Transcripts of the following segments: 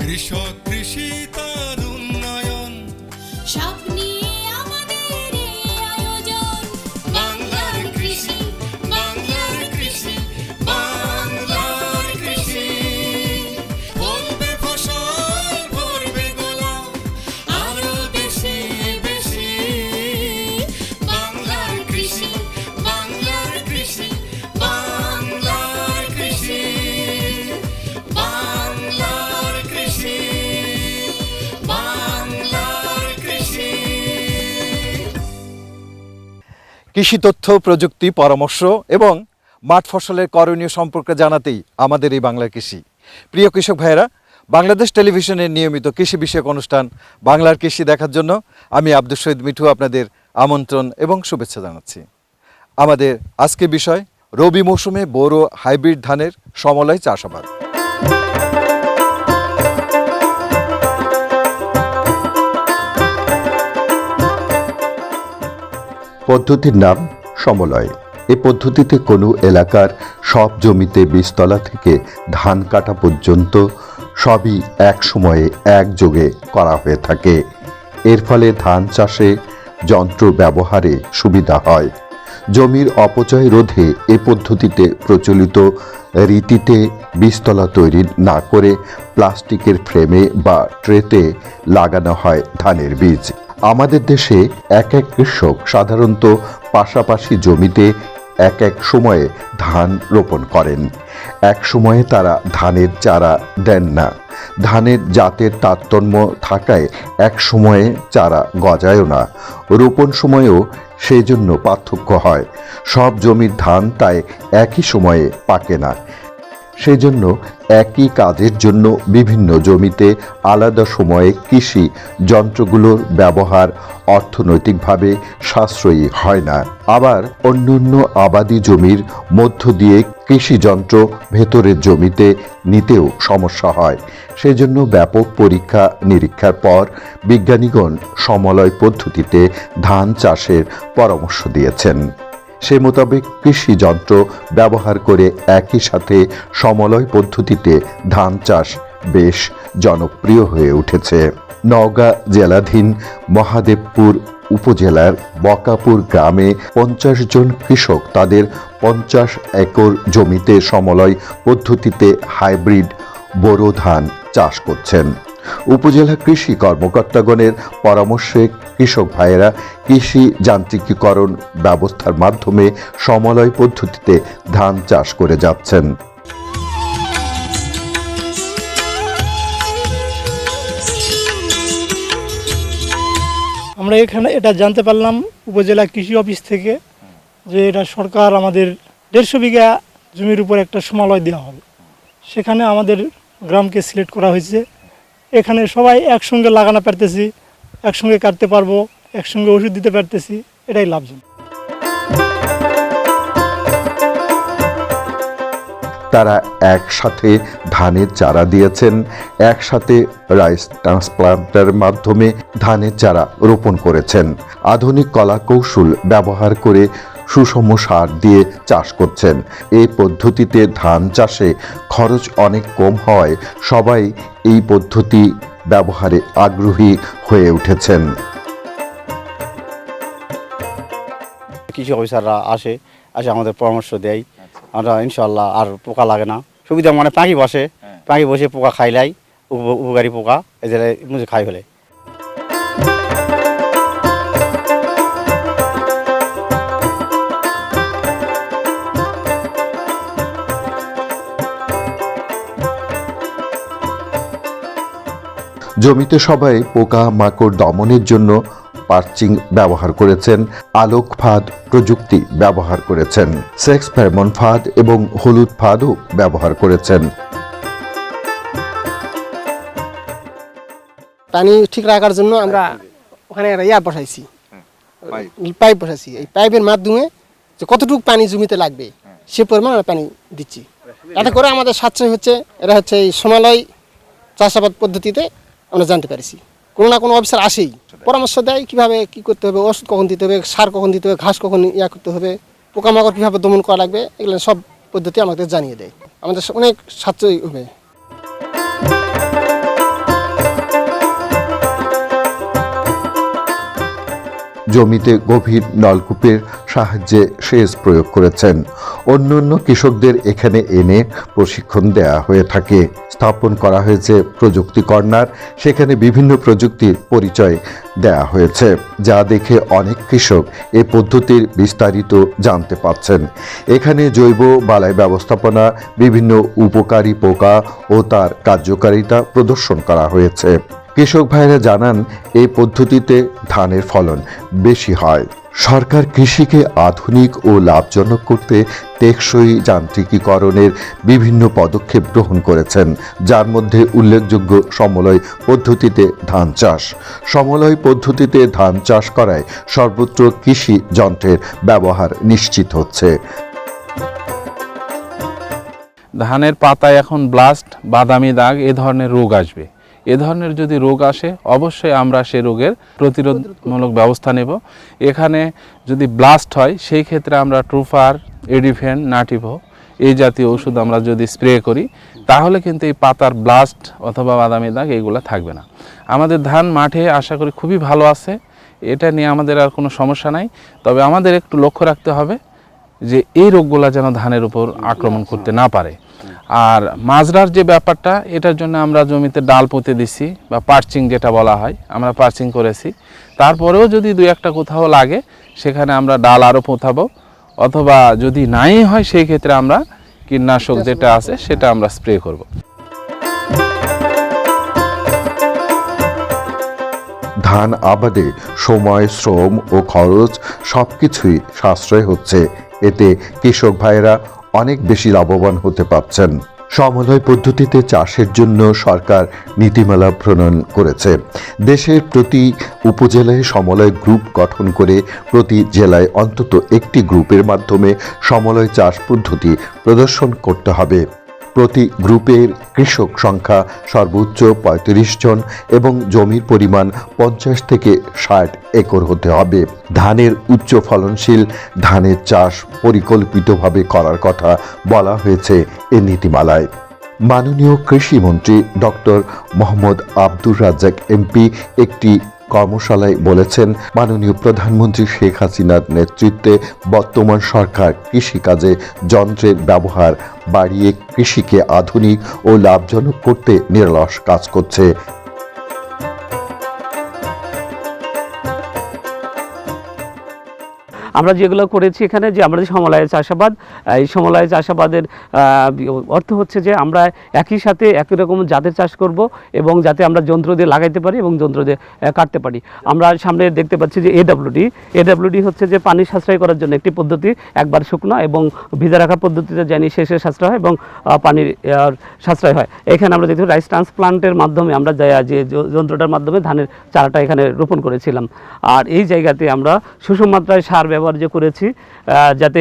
কৃষক কৃষি কৃষি তথ্য, প্রযুক্তি, পরামর্শ এবং মাঠ ফসলের করণীয় সম্পর্কে জানাতেই আমাদের এই বাংলা কৃষি। প্রিয় কৃষক ভাইয়েরা, বাংলাদেশ টেলিভিশনের নিয়মিত কৃষি বিষয়ক অনুষ্ঠান বাংলার কৃষি দেখার জন্য আমি আব্দুল শহীদ মিঠু আপনাদের আমন্ত্রণ এবং শুভেচ্ছা জানাচ্ছি। আমাদের আজকে বিষয়, রবি মৌসুমে বোরো হাইব্রিড ধানের সমলয় চাষাবাদ। পদ্ধতির নাম সমলয়। এ পদ্ধতিতে কোনো এলাকার সব জমিতে বীজতলা থেকে ধান কাটা পর্যন্ত সবই এক সময়ে একযোগে করা হয়ে থাকে। এর ফলে ধান চাষে যন্ত্র ব্যবহারে সুবিধা হয়। জমির অপচয় রোধে এ পদ্ধতিতে প্রচলিত রীতিতে বীজতলা তৈরি না করে প্লাস্টিকের ফ্রেমে বা ট্রেতে লাগানো হয় ধানের বীজ। আমাদের দেশে এক এক কৃষক সাধারণত পাশাপাশি জমিতে এক এক সময়ে ধান রোপণ করেন। এক সময়ে তারা ধানের চারা দেন না। ধানের জাতের তারতম্য থাকায় এক সময়ে চারা গজায়ও না। রোপণ সময়েও সেই জন্য পার্থক্য হয়। সব জমির ধান তাই একই সময়ে পাকে না। সেই জন্য একই কাজের জন্য বিভিন্ন জমিতে আলাদা সময়ে কৃষি যন্ত্রগুলোর ব্যবহার অর্থনৈতিকভাবে সাশ্রয়ী হয় না। আবার অন্যান্য আবাদি জমির মধ্য দিয়ে কৃষি যন্ত্র ভেতরের জমিতে নিতেও সমস্যা হয়। সেজন্য ব্যাপক পরীক্ষা নিরীক্ষার পর বিজ্ঞানীগণ সমলয় পদ্ধতিতে ধান চাষের পরামর্শ দিয়েছেন। সে মোতাবেক কৃষি যন্ত্র ব্যবহার করে একই সাথে সমলয় পদ্ধতিতে ধান চাষ বেশ জনপ্রিয় হয়ে উঠেছে। নওগাঁ জেলাধীন মহাদেবপুর উপজেলার বকাপুর গ্রামে পঞ্চাশ জন কৃষক তাদের পঞ্চাশ একর জমিতে সমলয় পদ্ধতিতে হাইব্রিড বোরো ধান চাষ করছেন। উপজেলা কৃষি কর্মকর্তাগণের পরামর্শে কৃষক ভাইয়েরা কৃষি যান্ত্রিকীকরণ ব্যবস্থার মাধ্যমে সমলয় পদ্ধতিতে ধান চাষ করে যাচ্ছেন। আমরা এখানে এটা জানতে পারলাম উপজেলা কৃষি অফিস থেকে যে এটা সরকার আমাদের দেড়শো বিঘা জমির উপর একটা সমালয় দেওয়া হবে সেখানে আমাদের গ্রামকে সিলেক্ট করা হয়েছে। এখানে সবাই একসঙ্গে লাগানো পারতেছি, একসঙ্গে কাটতে পারব, একসঙ্গে ওষুধ দিতে পারতেছি, এটাই লাভজনক। তারা একসাথে ধানের চারা দিয়েছেন, একসাথে রাইস ট্রান্সপ্লান্টার মাধ্যমে ধানের চারা রোপণ করেছেন। আধুনিক কলা কৌশল ব্যবহার করে সুষম সার দিয়ে চাষ করছেন। এই পদ্ধতিতে ধান চাষে খরচ অনেক কম হওয়ায় সবাই এই পদ্ধতি ব্যবহারে আগ্রহী হয়ে উঠেছেন। কৃষি অফিসাররা আসে আসে আমাদের পরামর্শ দেয়। আমরা ইনশাল্লাহ আর পোকা লাগে না। সুবিধা মানে পাখি বসে পাখি বসে পোকা খাইলাই উপ- উপকারী পোকা এদের খাই ফেলে। জমিতে সবাই পোকা মাকড় দমনের জন্য পার্চিং ব্যবহার করেছেন আলোক ফাঁদ প্রযুক্তি ব্যবহার করেছেন সেক্স ফেরমন ফাঁদ এবং হলুদ ফাঁদও ব্যবহার করেছেন। পানি ঠিক রাখার জন্য আমরা ওখানে একটা ইয়া বসাইছি। পাইপ। বসাইছি। এই পাইপের মাধ্যমে যে কতটুকু পানি জমিতে লাগবে সে পরিমাণ আমরা পানি দিচ্ছি। এতে করে আমাদের সাশ্রয় হচ্ছে এটা হচ্ছে এই সমালয় চাষাবাদ পদ্ধতিতে আমরা জানতে পারছি। কোনো না কোনো অফিসার আসেই পরামর্শ দেয় কীভাবে কী করতে হবে ওষুধ কখন দিতে হবে সার কখন দিতে হবে ঘাস কখন ইয়া করতে হবে পোকামাকড় কীভাবে দমন করা লাগবে এগুলো সব পদ্ধতি আমাদের জানিয়ে দেয়। আমাদের অনেক সাশ্রয়ী হবে। জমিতে গভীর নলকূপের সাহায্যে সেচ প্রয়োগ করেছেন। অন্যান্য কৃষকদের এখানে এনে প্রশিক্ষণ দেয়া হয়ে থাকে। স্থাপন করা হয়েছে প্রযুক্তি কর্নার। সেখানে বিভিন্ন প্রযুক্তির পরিচয় দেয়া হয়েছে, যা দেখে অনেক কৃষক এ পদ্ধতির বিস্তারিত জানতে পারছেন। এখানে জৈব বালাই ব্যবস্থাপনা, বিভিন্ন উপকারী পোকা ও তার কার্যকারিতা প্রদর্শন করা হয়েছে। কৃষক ভাইরা জানান, এই পদ্ধতিতে ধানের ফলন বেশি হয়। সরকার কৃষিকে আধুনিক ও লাভজনক করতে টেকসই যান্ত্রিকীকরণের বিভিন্ন পদক্ষেপ গ্রহণ করেছেন। যার মধ্যে উল্লেখযোগ্য সমলয় পদ্ধতিতে ধান চাষ। সমলয় পদ্ধতিতে ধান চাষ করায় সর্বত্র কৃষি যন্ত্রের ব্যবহার নিশ্চিত হচ্ছে। ধানের পাতায় এখন ব্লাস্ট বাদামি দাগ, এ ধরনের রোগ আসবে। এ ধরনের যদি রোগ আসে, অবশ্যই আমরা সে রোগের প্রতিরোধমূলক ব্যবস্থা নেব। এখানে যদি ব্লাস্ট হয়, সেই ক্ষেত্রে আমরা ট্রুফার এডিফেন নাটিভো এই জাতীয় ওষুধ আমরা যদি স্প্রে করি, তাহলে কিন্তু এই পাতার ব্লাস্ট অথবা বাদামি দাগ এইগুলো থাকবে না। আমাদের ধান মাঠে আশা করি খুবই ভালো আছে, এটা নিয়ে আমাদের আর কোনো সমস্যা নাই। তবে আমাদের একটু লক্ষ্য রাখতে হবে যে এই রোগগুলা যেন ধানের উপর আক্রমণ করতে না পারে। আর মাজরার যে ব্যাপারটা এটার জন্য আমরা জমিতে ডাল পুঁতে দিছি বা পার্চিং যেটা বলা হয় আমরা পার্চিং করেছি তারপরেও যদি দুই একটা কোথাও লাগে সেখানে আমরা ডাল আরও পোঁথাবো অথবা যদি নাই হয় সেই ক্ষেত্রে আমরা কীটনাশক যেটা আছে সেটা আমরা স্প্রে করব। ধান আবাদে সময় শ্রম ও খরচ সবকিছুই সাশ্রয় হচ্ছে এতে কৃষক ভাইয়েরা অনেক বেশি লাভবান হতে পারছেন। সমন্বয় পদ্ধতিতে চাষের জন্য সরকার নীতিমালা প্রণয়ন করেছে। দেশের প্রতি উপজেলায় সমলয় গ্রুপ গঠন করে প্রতি জেলায় অন্তত একটি গ্রুপের মাধ্যমে সমলয় চাষ পদ্ধতি প্রদর্শন করতে হবে। প্রতি গ্রুপের কৃষক সংখ্যা সর্বোচ্চ পঁয়ত্রিশ জন এবং জমির পরিমাণ পঞ্চাশ থেকে ষাট একর হতে হবে। ধানের উচ্চ ফলনশীল, ধানের চাষ পরিকল্পিতভাবে করার কথা বলা হয়েছে এ নীতিমালায়। মাননীয় কৃষিমন্ত্রী ডক্টর মোহাম্মদ আব্দুর রাজ্জাক এমপি একটি কর্মশালায় বলেছেন, মাননীয় প্রধানমন্ত্রী শেখ হাসিনার নেতৃত্বে বর্তমান সরকার কৃষিকাজে যন্ত্রের ব্যবহার বাড়িয়ে কৃষিকে আধুনিক ও লাভজনক করতে নিরলস কাজ করছে। আমরা যেগুলো করেছি এখানে যে আমরা যে সমলয়ের চাষাবাদ, এই সমলয় চাষাবাদের অর্থ হচ্ছে যে আমরা একই সাথে একই রকম জাতের চাষ করব এবং যাতে আমরা যন্ত্র দিয়ে লাগাইতে পারি এবং যন্ত্র দিয়ে কাটতে পারি। আমরা সামনে দেখতে পাচ্ছি যে এডাব্লিউডি এডাব্লিউডি হচ্ছে যে পানি সাশ্রয় করার জন্য একটি পদ্ধতি, একবার শুকনো এবং ভিজা রাখার পদ্ধতিতে জানি শেষে সাশ্রয় হয় এবং পানির সাশ্রয় হয়। এখানে আমরা দেখতে রাইস ট্রান্সপ্লান্টের মাধ্যমে আমরা যে যন্ত্রটার মাধ্যমে ধানের চারাটা এখানে রোপণ করেছিলাম। আর এই জায়গাতে আমরা সুষম মাত্রায় সার ব্যবহার যে করেছি যাতে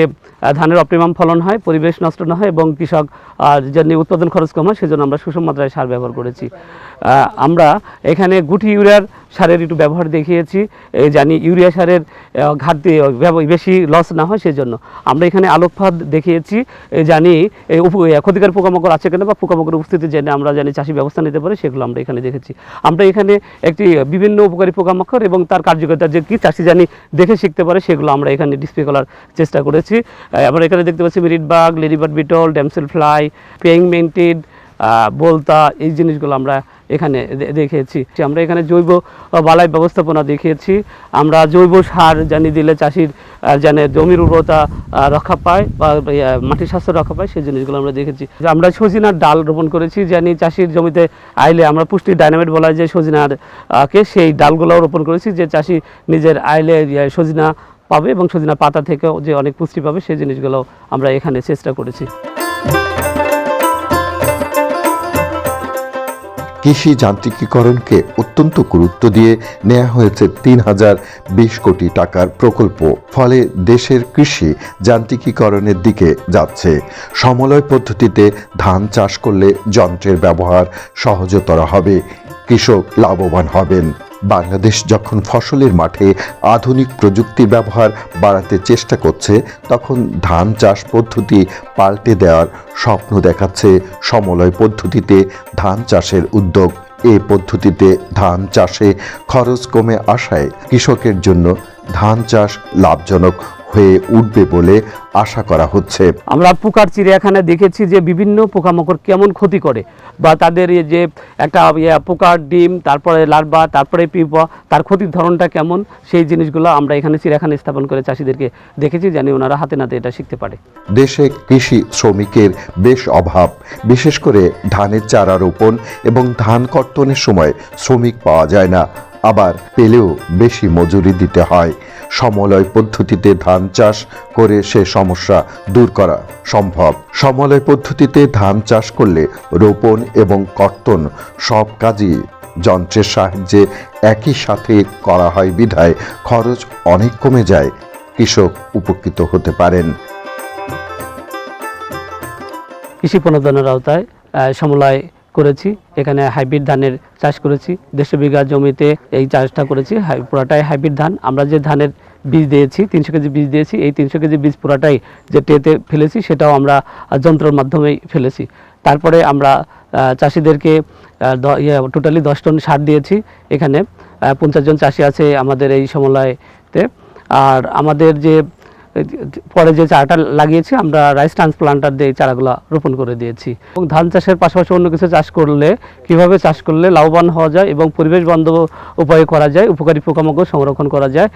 ধানের অপটিমাম ফলন হয়, পরিবেশ নষ্ট না হয় এবং কৃষক জন্য উৎপাদন খরচ কম হয়, সেজন্য আমরা সুষম মাত্রায় সার ব্যবহার করেছি। আমরা এখানে গুটি ইউরিয়ার সারের একটু ব্যবহার দেখিয়েছি। জানি ইউরিয়া সারের ঘাটতি বেশি লস না হয়, সেজন্য। আমরা এখানে আলোকপাত দেখিয়েছি। জানি ক্ষতিকর পোকামাকড় আছে কিনা বা পোকামাকড় উপস্থিতি জেনে আমরা জানি চাষি ব্যবস্থা নিতে পারে, সেগুলো আমরা এখানে দেখেছি। আমরা এখানে একটি বিভিন্ন উপকারী পোকামাকড় এবং তার কার্যকারিতা যে কি, চাষি জানি দেখে শিখতে পারে, সেগুলো আমরা এখানে ডিসপ্লে করার চেষ্টা করেছি। আমরা এখানে দেখতে পাচ্ছি মিরিট bug ladybird beetle, damselfly, পেইং মেন্টেড বলতা, এই জিনিসগুলো আমরা এখানে দে- দেখিয়েছি আমরা এখানে জৈব বালাই ব্যবস্থাপনা দেখিয়েছি। আমরা জৈব সার জানি দিলে চাষির জানে জমির উর্বরতা রক্ষা পায় বা মাটির স্বাস্থ্য রক্ষা পায়, সেই জিনিসগুলো আমরা দেখেছি। আমরা সজিনার ডাল রোপণ করেছি, জানি চাষির জমিতে আইলে আমরা পুষ্টি ডাইনামেট বলা হয় যে সজিনার কে, সেই ডালগুলোও রোপণ করেছি, যে চাষি নিজের আইলে সজিনা পাবে এবং সজিনা পাতা থেকেও যে অনেক পুষ্টি পাবে, সেই জিনিসগুলো আমরা এখানে চেষ্টা করেছি। কৃষি যান্ত্রিকীকরণকে অত্যন্ত গুরুত্ব দিয়ে নেওয়া হয়েছে তিন হাজার বিশ কোটি টাকার প্রকল্প। ফলে দেশের কৃষি যান্ত্রিকীকরণের দিকে যাচ্ছে। সমলয় পদ্ধতিতে ধান চাষ করলে যন্ত্রের ব্যবহার সহজতর হবে। কৃষক লাভবান হবেন। বাংলাদেশ যখন ফসলের মাঠে আধুনিক প্রযুক্তি ব্যবহার বাড়াতে চেষ্টা করছে, তখন ধান চাষ পদ্ধতি পাল্টে দেওয়ার স্বপ্ন দেখাচ্ছে সমলয় পদ্ধতিতে ধান চাষের উদ্যোগ। এ পদ্ধতিতে ধান চাষে খরচ কমে আসায় কৃষকের জন্য ধান চাষ লাভজনক হয়ে উঠবে বলে আশা করা হচ্ছে। আমরা পোকার চিড়িয়াখানায় দেখেছি যে বিভিন্ন পোকামাকড় কেমন ক্ষতি করে বা তাদের যে একটা ইয়ে পোকার ডিম তারপরে লার্ভা তারপরে পিপা তার ক্ষতির ধরনটা কেমন সেই জিনিসগুলো আমরা এখানে চিড়িয়াখানা স্থাপন করে চাষিদেরকে দেখেছি জানি ওনারা হাতে নাতে এটা শিখতে পারে। দেশে কৃষি শ্রমিকের বেশ অভাব বিশেষ করে ধানের চারা রোপণ এবং ধান কর্তনের সময় শ্রমিক পাওয়া যায় না। আবার পেলেও বেশি মজুরি দিতে হয়। সমলয় পদ্ধতিতে ধান চাষ করে সে সমস্যা দূর করা সম্ভব। সমলয় পদ্ধতিতে ধান চাষ করলে রোপণ এবং কর্তন সব কাজই যন্ত্রের সাহায্যে একই সাথে করা হয় বিধায় খরচ অনেক কমে যায়। কৃষক উপকৃত হতে পারেন। কৃষি প্রণোদনের আওতায় সমলয় করেছি, এখানে হাইব্রিড ধানের চাষ করেছি, দেড়শো বিঘা জমিতে এই চাষটা করেছি পুরাটাই হাইব্রিড ধান। আমরা যে ধানের বীজ দিয়েছি, তিনশো কেজি বীজ দিয়েছি, এই তিনশো কেজি বীজ পুরাটাই যে টেতে ফেলেছি, সেটাও আমরা যন্ত্রের মাধ্যমেই ফেলেছি। তারপরে আমরা চাষিদেরকে টোটালি দশ টন সার দিয়েছি। এখানে পঞ্চাশ জন চাষি আছে আমাদের এই সমলয়তে আর আমাদের যে পরে যে চারাটা লাগিয়েছি আমরা রাইস ট্রান্সপ্লান্টার দিয়ে চারাগুলো রোপণ করে দিয়েছি। এবং ধান চাষের পাশাপাশি অন্য কিছু চাষ করলে কীভাবে চাষ করলে লাভবান হওয়া যায় এবং পরিবেশ বান্ধব উপায়ে করা যায় উপকারী পোকামাকড় সংরক্ষণ করা যায়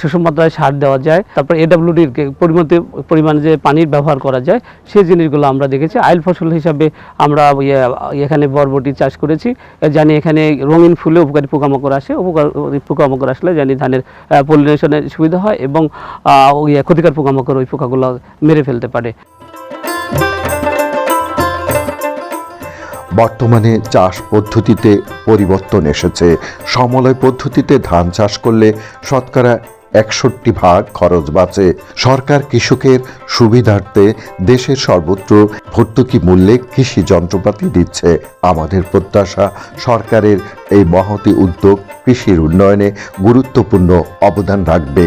সুষম মাত্রায় সার দেওয়া যায় তারপর এডাব্লিউডির পরিমতি পরিমাণে যে পানির ব্যবহার করা যায় সেই জিনিসগুলো আমরা দেখেছি। আইল ফসল হিসাবে আমরা ইয়ে, এখানে বরবটি চাষ করেছি। জানি এখানে রঙিন ফুলে উপকারী পোকামাকড় আসে উপকার পোকামাকড় আসলে জানি ধানের পলিনেশনের সুবিধা হয় এবং ওই ক্ষতিকর পোকামাকড় ওই পোকাগুলো মেরে ফেলতে পারে। বর্তমানে চাষ পদ্ধতিতে পরিবর্তন এসেছে। সমলয় পদ্ধতিতে ধান চাষ করলে শতকরা একষট্টি ভাগ খরচ বাঁচে। সরকার কৃষকের সুবিধার্থে দেশের সর্বত্র ভর্তুকি মূল্যে কৃষি যন্ত্রপাতি দিচ্ছে। আমাদের প্রত্যাশা, সরকারের এই মহতি উদ্যোগ কৃষির উন্নয়নে গুরুত্বপূর্ণ অবদান রাখবে।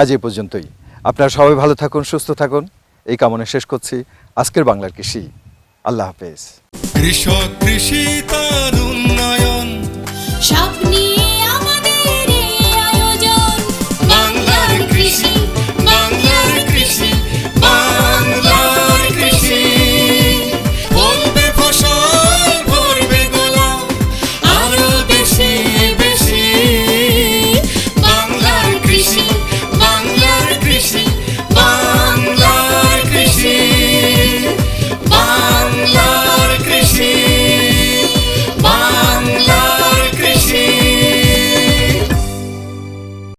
আজ এই পর্যন্তই। আপনারা সবাই ভালো থাকুন সুস্থ থাকুন। এই কামনা শেষ করছি। আজকের বাংলার কৃষি। আল্লাহ হাফেজ। কৃষক কৃষি তার উন্নয়ন।